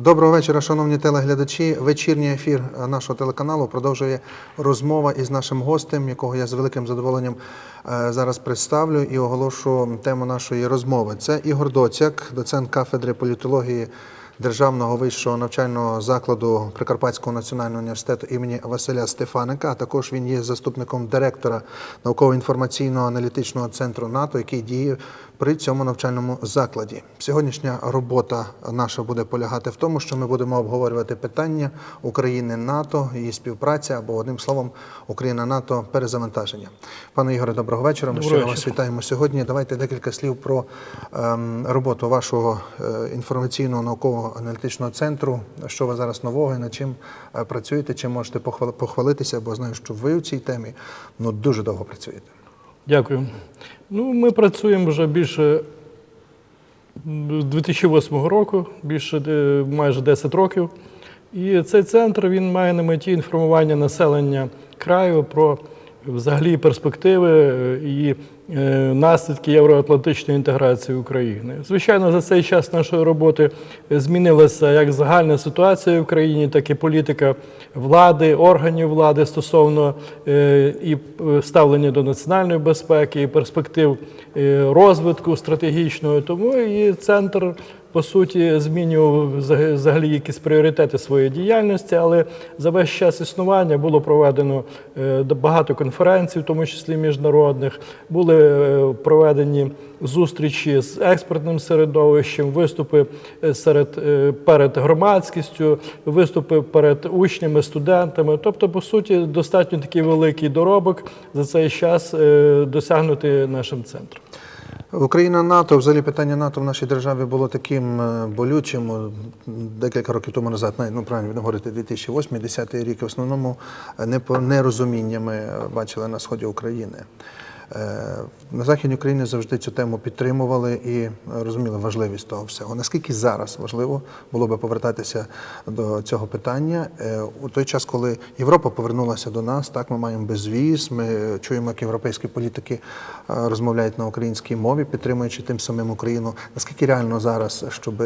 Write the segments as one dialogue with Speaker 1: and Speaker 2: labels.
Speaker 1: Доброго вечора, шановні телеглядачі. Вечірній ефір нашого телеканалу продовжує розмова із нашим гостем, якого я з великим задоволенням е, зараз представлю і оголошу тему нашої розмови. Це Ігор Доцяк, доцент кафедри політології Державного вищого навчального закладу Прикарпатського національного університету імені Василя Стефаника. А також він є заступником директора науково-інформаційного аналітичного центру НАТО, який діє при цьому навчальному закладі. Сьогоднішня робота наша буде полягати в тому, що ми будемо обговорювати питання України НАТО, її співпраця або одним словом Україна НАТО перезавантаження. Пане Ігоре, доброго вечора. Ми щиро вас вітаємо сьогодні. Давайте декілька слів про ем, роботу вашого е, інформаційного наукового аналітичного центру. Що ви зараз нового і над чим е, працюєте? Чим можете похвалитися? Бо знаю, що ви у цій темі ну дуже довго працюєте.
Speaker 2: Дякую. Ну, ми працюємо вже більше з 2008 року, більше е, майже 10 років. І цей центр він має на меті інформування населення краю про взагалі перспективи е, і наслідки євроатлантичної інтеграції України. Звичайно, за цей час нашої роботи змінилася як загальна ситуація в країні, так і політика влади, органів влади стосовно е, і е, ставлення до національної безпеки, і перспектив е, розвитку стратегічного. Тому і центр. По суті, змінював взагалі якісь пріоритети своєї діяльності, але за весь час існування було проведено е, багато конференцій, в тому числі міжнародних. Були е, проведені зустрічі з експертним середовищем, виступи е, серед е, перед громадськістю, виступи перед учнями, студентами. Тобто, по суті, достатньо такий великий доробок за цей час е, досягнути нашим центром.
Speaker 1: Україна НАТО, взагалі питання НАТО в нашій державі було таким болючим декілька років тому назад, навіть, ну правильно будемо говорити, 2008-2010 рік, в основному непо- нерозуміннями е, бачили на сході України. Е, На Західній Україні завжди цю тему підтримували і розуміли важливість того всього. Наскільки зараз важливо було би повертатися до цього питання Е, у той час, коли Європа повернулася до нас, так ми маємо безвіз, ми чуємо, як європейські політики е, розмовляють на українській мові, підтримуючи тим самим Україну. Наскільки реально зараз, щоб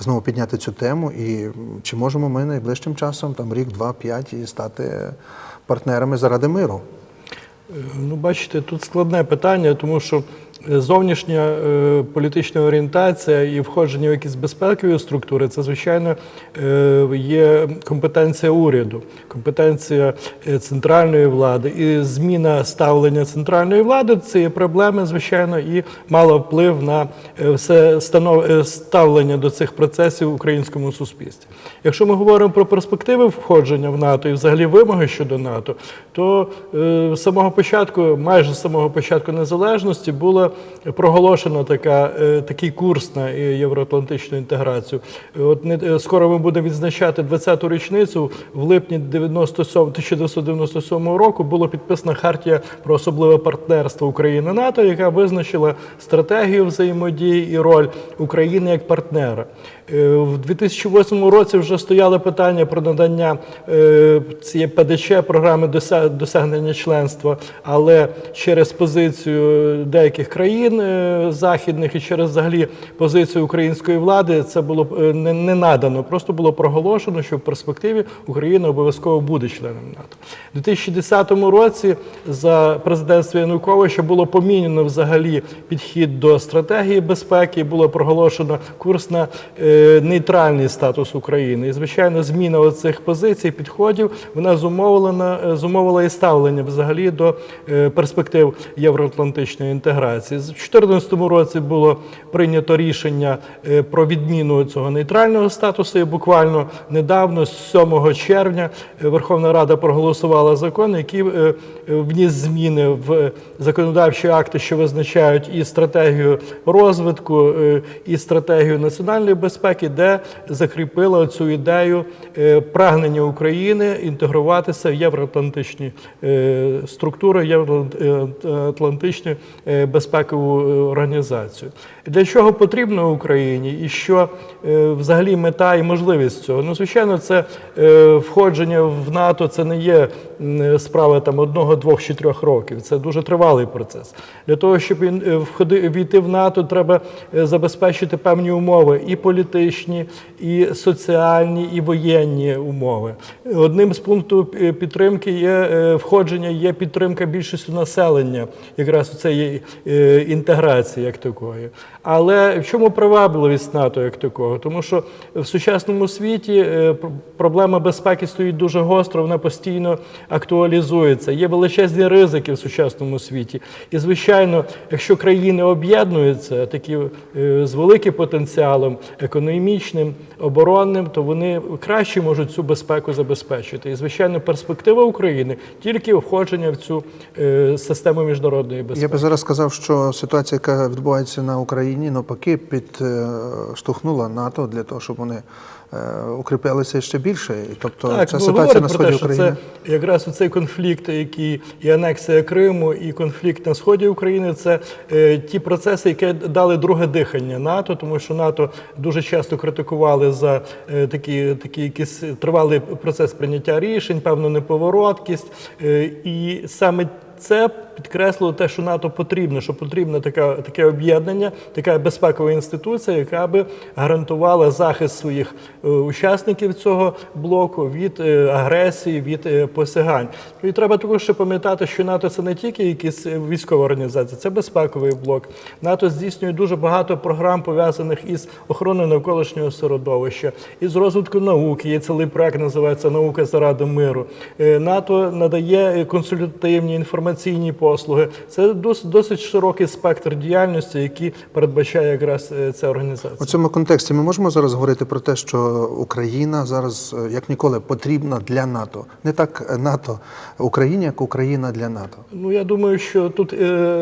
Speaker 1: знову підняти цю тему, і чи можемо ми найближчим часом, там рік, два, п'ять, і стати партнерами заради миру?
Speaker 2: Ну, бачите, тут складне питання, тому що е, зовнішня е, політична орієнтація і входження в якісь безпекові структури це, звичайно, е, є компетенція уряду, компетенція е, центральної влади. І зміна ставлення центральної влади це є проблеми, звичайно, і мала вплив на все станов- ставлення до цих процесів в українському суспільстві. Якщо ми говоримо про перспективи входження в НАТО і взагалі вимоги щодо НАТО, то з самого початку, майже з самого початку незалежності, проголошено така, е, такий курс на е, євроатлантичну інтеграцію. От не е, скоро ми будемо відзначати 20-ту річницю. В липні 97, 1997 року було підписана хартія про особливе партнерство України НАТО, яка визначила стратегію взаємодії і роль України як партнера. В 2008 році вже стояли питання про надання цієї ПДЧ програми досягнення членства, але через позицію деяких країн е, західних і через взагалі позицію української влади це було е, не, не надано. Просто було проголошено, що в перспективі Україна обов'язково буде членом НАТО. У 2010 році за президентства Януковича було помінено взагалі підхід до стратегії безпеки, було проголошено курс на е, нейтральний статус України. І, звичайно, зміна оцих позицій, підходів, вона зумовлена, е, зумовила і ставлення взагалі до перспектив євроатлантичної інтеграції. З 2014 році було прийнято рішення е, про відміну цього нейтрального статусу. І буквально недавно, з 7 червня, е, Верховна Рада проголосувала закон, який е, вніс зміни в законодавчі акти, що визначають і стратегію розвитку, і стратегію національної безпеки, де закріпила цю ідею прагнення України інтегруватися в євроатлантичні структури євроатлантичної е, безпеки. Безпекову е, організацію. Для чого потрібно Україні і що е, взагалі мета і можливість цього? Ну, звичайно, це е, входження в НАТО це не є справа там одного, двох чи трьох років. Це дуже тривалий процес. Для того, щоб він війти в НАТО, треба забезпечити певні умови і політичні, і соціальні, і воєнні умови. Одним з пунктів підтримки є входження, є підтримка більшості населення, якраз у цієї інтеграції як такої. Але в чому привабливість НАТО як такого? Тому що в сучасному світі е, проблема безпеки стоїть дуже гостро, вона постійно актуалізується. Є величезні ризики в сучасному світі. І, звичайно, якщо країни об'єднуються, такі е, з великим потенціалом економічним, оборонним, то вони краще можуть цю безпеку забезпечити. І, звичайно, перспектива України тільки входження в цю е, систему міжнародної безпеки.
Speaker 1: Я би зараз сказав, що ситуація, яка відбувається на Україні, навпаки, підштовхнула НАТО для того, щоб вони е, укріпилися ще більше. І, Тобто
Speaker 2: Так,
Speaker 1: ця
Speaker 2: ну,
Speaker 1: ситуація на сході
Speaker 2: те,
Speaker 1: України.
Speaker 2: це якраз цей конфлікт, який і анексія Криму, і конфлікт на сході України це е, ті процеси, які дали друге дихання НАТО, тому що НАТО дуже часто критикували за е, такі, такі якісь тривалий процес прийняття рішень, певну неповороткість. Е, і саме це підкреслило те, що НАТО потрібно, що потрібно така, таке об'єднання, така безпекова інституція, яка би гарантувала захист своїх е, учасників цього блоку від е, агресії, від е, посягань. І треба також ще пам'ятати, що НАТО це не тільки якісь військова організація, це безпековий блок. НАТО здійснює дуже багато програм пов'язаних із охороною навколишнього середовища, із розвитком науки. Є цілий проект, називається Наука заради миру. НАТО надає консультативні інформаційні послуги. Це досить, широкий спектр діяльності, який передбачає якраз е, ця організація.
Speaker 1: У цьому контексті ми можемо зараз говорити про те, що Україна зараз е, як ніколи потрібна для НАТО. Не так е, НАТО Україні, як Україна для НАТО.
Speaker 2: Ну я думаю, що тут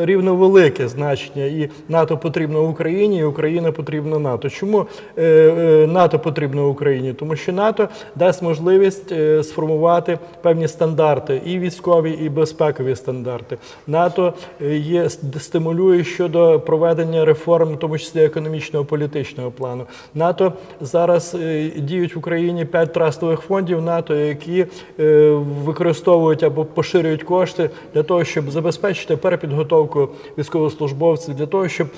Speaker 2: рівно велике значення, і НАТО потрібно Україні, і Україна потрібна НАТО. Чому НАТО потрібно Україні? Тому що НАТО дасть можливість сформувати певні стандарти, і військові, і безпекові стандарти. НАТО е, є стимулює щодо проведення реформ, в тому числі економічного політичного плану. НАТО зараз е, діють в Україні п'ять трастових фондів НАТО, які е, використовують або поширюють кошти для того, щоб забезпечити перепідготовку військовослужбовців, для того, щоб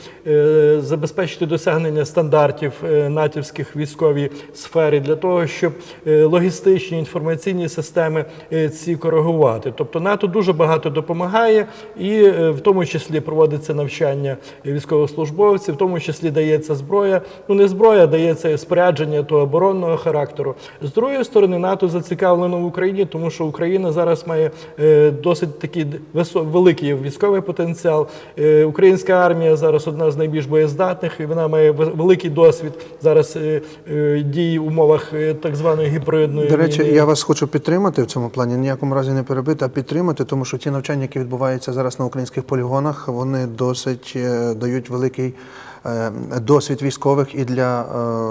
Speaker 2: забезпечити досягнення стандартів натівських військовій сфері, для того, щоб логістичні інформаційні системи ці коригувати. Тобто НАТО дуже багато допомагає, і е, в тому числі проводиться навчання військовослужбовців, в тому числі дається зброя. Ну не зброя, дається спорядження то оборонного характеру. З другої сторони, НАТО зацікавлено в Україні, тому що Україна зараз має е, досить такий великий військовий потенціал. Е, Українська армія зараз одна з найбільш боєздатних, і вона має ве- великий досвід зараз дії в умовах так званої гібридної
Speaker 1: До речі,
Speaker 2: війни.
Speaker 1: я вас хочу підтримати в цьому плані, ніякому разі не перебити, а підтримати, тому що ті навчання, які відбуваються зараз на українських полігонах, вони досить е, дають великий досвід військових і для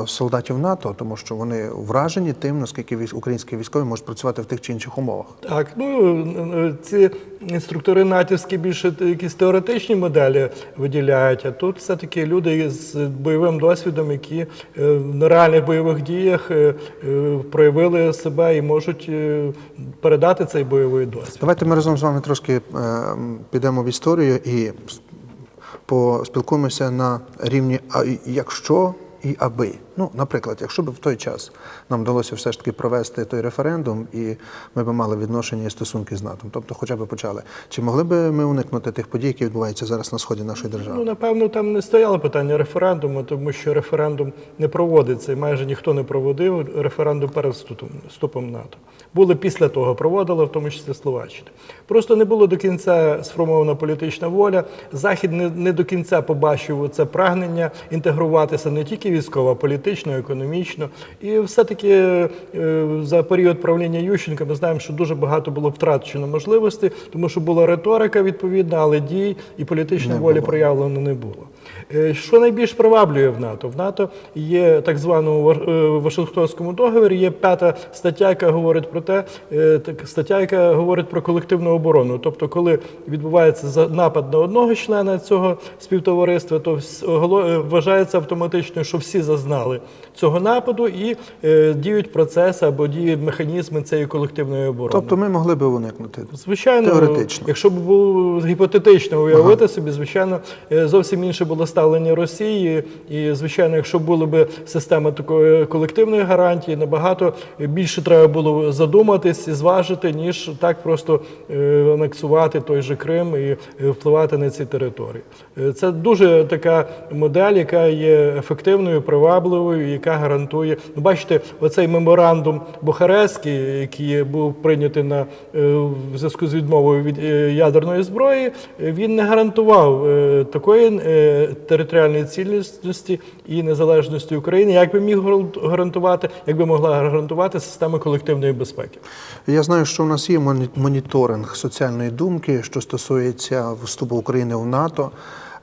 Speaker 1: е, солдатів НАТО, тому що вони вражені тим, наскільки українські військові можуть працювати в тих чи інших умовах.
Speaker 2: Так, ну е, ці інструктори натівські більше якісь теоретичні моделі виділяють, а тут все-таки люди з бойовим досвідом, які е, на реальних бойових діях е, е, проявили себе і можуть е, передати цей бойовий досвід.
Speaker 1: Давайте ми разом з вами трошки е, підемо в історію і поспілкуємося на рівні а якщо і аби. Ну, наприклад, якщо б в той час нам вдалося все ж таки провести той референдум, і ми б мали відношення і стосунки з НАТО, тобто, хоча б почали, чи могли б ми уникнути тих подій, які відбуваються зараз на сході нашої держави?
Speaker 2: Ну, напевно, там не стояло питання референдуму, тому що референдум не проводиться, і майже ніхто не проводив референдум перед вступом, вступом НАТО. Були після того, проводили, в тому числі Словаччина. Просто не було до кінця сформована політична воля. Захід не, не до кінця побачив це прагнення інтегруватися не тільки військово, а політично економічно. І все-таки е, за період правління Ющенка ми знаємо, що дуже багато було втрачено можливостей, тому що була риторика відповідна, але дій і політичної волі проявлено не було. Е, Що найбільш приваблює в НАТО? В НАТО є так званому е, Вашингтонському договорі, є п'ята стаття, яка говорить про те, так, стаття, яка говорить про колективну оборону. Тобто, коли відбувається напад на одного члена цього співтовариства, то вважається автоматично, що всі зазнали цього нападу і е, діють процеси або діють механізми цієї колективної оборони.
Speaker 1: Тобто ми могли би уникнути.
Speaker 2: Звичайно,
Speaker 1: Теоретично.
Speaker 2: якщо б було гіпотетично уявити собі, звичайно, е, зовсім інше було ставлення Росії. І, звичайно, якщо була б система такої колективної гарантії, набагато більше треба було задуматись і зважити, ніж так просто е, анексувати той же Крим і впливати на ці території. Це дуже така модель, яка є ефективною, привабливою, яка гарантує. Ну, бачите, оцей меморандум Бухарестський, який був прийнятий на е, в зв'язку з відмовою від е, ядерної зброї, він не гарантував е, такої територіальної цілісності і незалежності України, як би міг гаранту- гарантувати, як би могла гарантувати система колективної безпеки.
Speaker 1: Я знаю, що у нас є моні- моніторинг соціальної думки, що стосується вступу України в НАТО.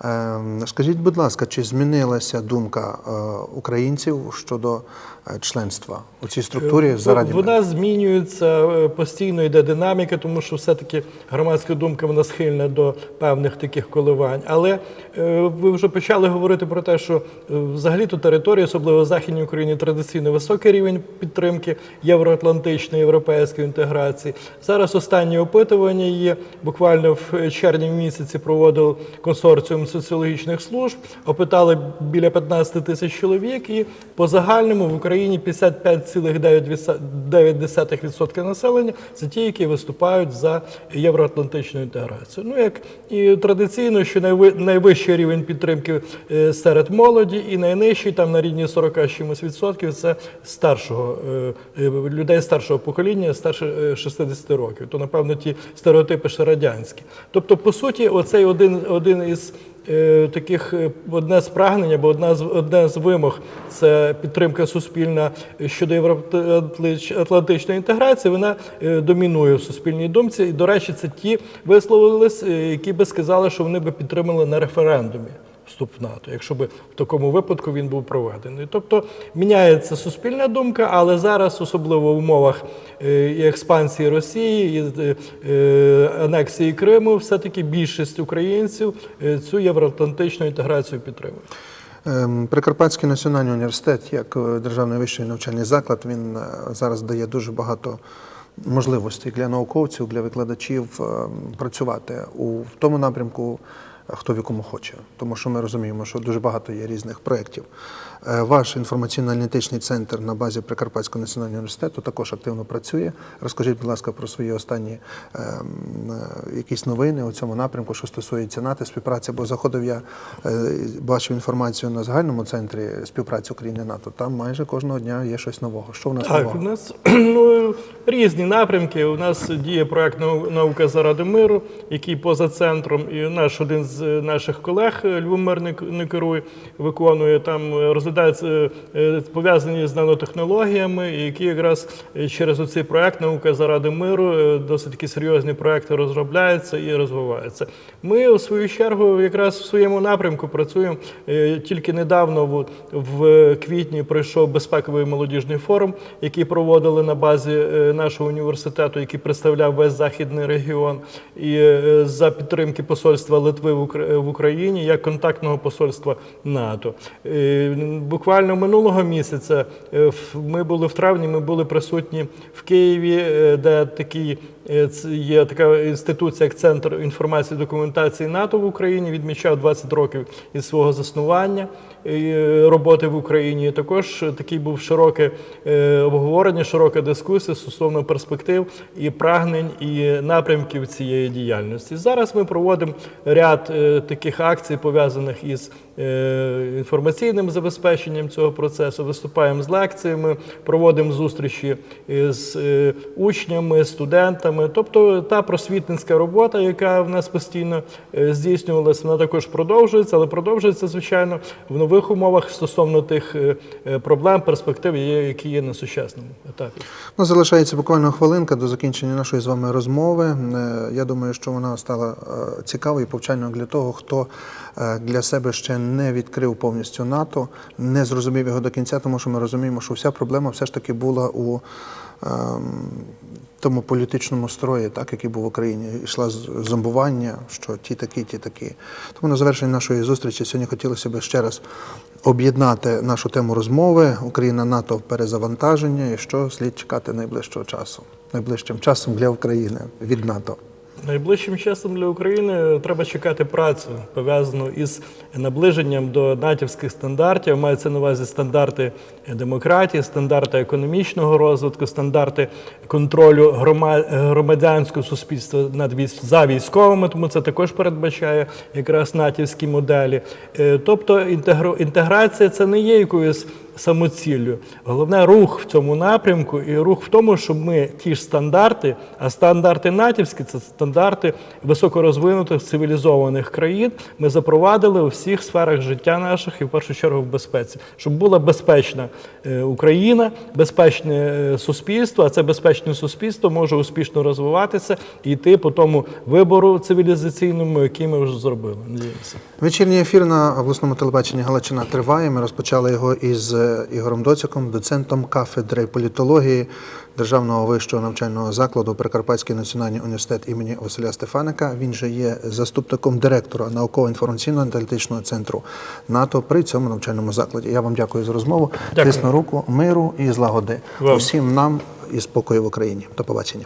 Speaker 1: Ем, Скажіть, будь ласка, чи змінилася думка е, українців щодо е, членства у цій структурі заради?
Speaker 2: Вона змінюється е, постійно, йде динаміка, тому що все-таки громадська думка вона схильна до певних таких коливань. Але е, ви вже почали говорити про те, що е, взагалі-то території, особливо в Західній Україні, традиційно високий рівень підтримки євроатлантичної європейської інтеграції. Зараз останні опитування є. Буквально в червні місяці проводив консорціум соціологічних служб, опитали біля 15 тисяч чоловік, і по загальному в Україні 55,9% населення це ті, які виступають за євроатлантичну інтеграцію. Ну як і традиційно, що найви- найвищий рівень підтримки е, серед молоді, і найнижчий там на рівні 40 з чимось відсотків це старшого е, е, людей старшого покоління, старше е, 60 років. То напевно ті стереотипи ще радянські. Тобто, по суті, оцей один, один із таких е, одне з прагнень або одна з одне з вимог це підтримка суспільна щодо євроатлантичної інтеграції. Вона е, домінує в суспільній думці. І, до речі, це ті висловились, е, які би сказали, що вони би підтримали на референдумі. Вступ в НАТО, якщо б в такому випадку він був проведений. Тобто міняється суспільна думка, але зараз, особливо в умовах е, експансії Росії, і е, е, анексії Криму, все-таки більшість українців цю євроатлантичну інтеграцію підтримують.
Speaker 1: Ем, Прикарпатський національний університет, як державний вищий навчальний заклад, він зараз дає дуже багато можливостей для науковців, для викладачів ем, працювати у тому напрямку, хто в якому хоче. Тому що ми розуміємо, що дуже багато є різних проєктів. Е, Ваш інформаційно-аналітичний центр на базі Прикарпатського національного університету також активно працює. Розкажіть, будь ласка, про свої останні ем, е, якісь новини у цьому напрямку, що стосується НАТО співпраці, бо заходив я, е, бачив інформацію на загальному центрі співпраці України НАТО. Там майже кожного дня є щось нового. Що в нас
Speaker 2: Так, у нас ну, різні напрямки. У нас діє проект Наука заради миру, який поза центром. І наш один з наших колег Львомир не керує, виконує там, е, розглядаються е, пов'язані з нанотехнологіями, які якраз е, через оцей проект Наука заради миру е, досить такі серйозні проекти розробляються і розвиваються. Ми, у свою чергу, якраз в своєму напрямку працюємо. Тільки недавно в, квітні пройшов безпековий молодіжний форум, який проводили на базі нашого університету, який представляв весь західний регіон, і за підтримки посольства Литви в Україні як контактного посольства НАТО. Буквально минулого місяця е, ми були в травні. Ми були присутні в Києві, е, де такий є така інституція, як Центр інформації і документації НАТО в Україні. Відмічав 20 років із свого заснування е, роботи в Україні. Також такий був широке е, обговорення, широка дискусія стосовно перспектив і прагнень і напрямків цієї діяльності. Зараз ми проводимо ряд е, таких акцій, пов'язаних із е, інформаційним забезпеченням цього процесу. Виступаємо з лекціями, проводимо зустрічі з е, учнями, студентами. Тобто та просвітницька робота, яка в нас постійно е, здійснювалася, вона також продовжується, але продовжується, звичайно, в нових умовах стосовно тих е, е, проблем, перспектив, які є на сучасному етапі.
Speaker 1: Ну, залишається буквально хвилинка до закінчення нашої з вами розмови. Я думаю, що вона стала цікавою і повчальною для того, хто для себе ще не відкрив повністю НАТО, не зрозумів його до кінця, тому що ми розуміємо, що вся проблема все ж таки була у тому політичному строї, так, який був в Україні, йшла зомбування, що ті такі, ті такі. Тому на завершення нашої зустрічі сьогодні хотілося б ще раз об'єднати нашу тему розмови Україна НАТО перезавантаження і що слід чекати найближчого часу, найближчим часом для України від НАТО.
Speaker 2: Найближчим часом для України треба чекати працю, пов'язану із наближенням до натівських стандартів. Мається на увазі стандарти демократії, стандарти економічного розвитку, стандарти контролю грома- громадянського суспільства над військ за військовими, тому це також передбачає якраз натівські моделі. Е, Тобто інтеграція це не є якоюсь самоціллю. Головне рух в цьому напрямку і рух в тому, щоб ми ті ж стандарти, а стандарти натівські це стандарти високорозвинутих цивілізованих країн. Ми запровадили у всіх сферах життя наших і в першу чергу в безпеці, щоб була безпечна е, Україна, безпечне е, суспільство. А це безпечне суспільство може успішно розвиватися і йти по тому вибору цивілізаційному, який ми вже зробили. Надіємося.
Speaker 1: Вечірній ефір на обласному телебаченні Галичина триває. Ми розпочали його із Ігорем Доциком, доцентом кафедри політології Державного вищого навчального закладу Прикарпатський національний університет імені Василя Стефаника. Він же є заступником директора науково-інформаційно-аналітичного центру НАТО при цьому навчальному закладі. Я вам дякую за розмову.
Speaker 2: Дякую.
Speaker 1: Тисну руку, миру і злагоди
Speaker 2: Вам.
Speaker 1: усім нам і спокою в Україні. До побачення.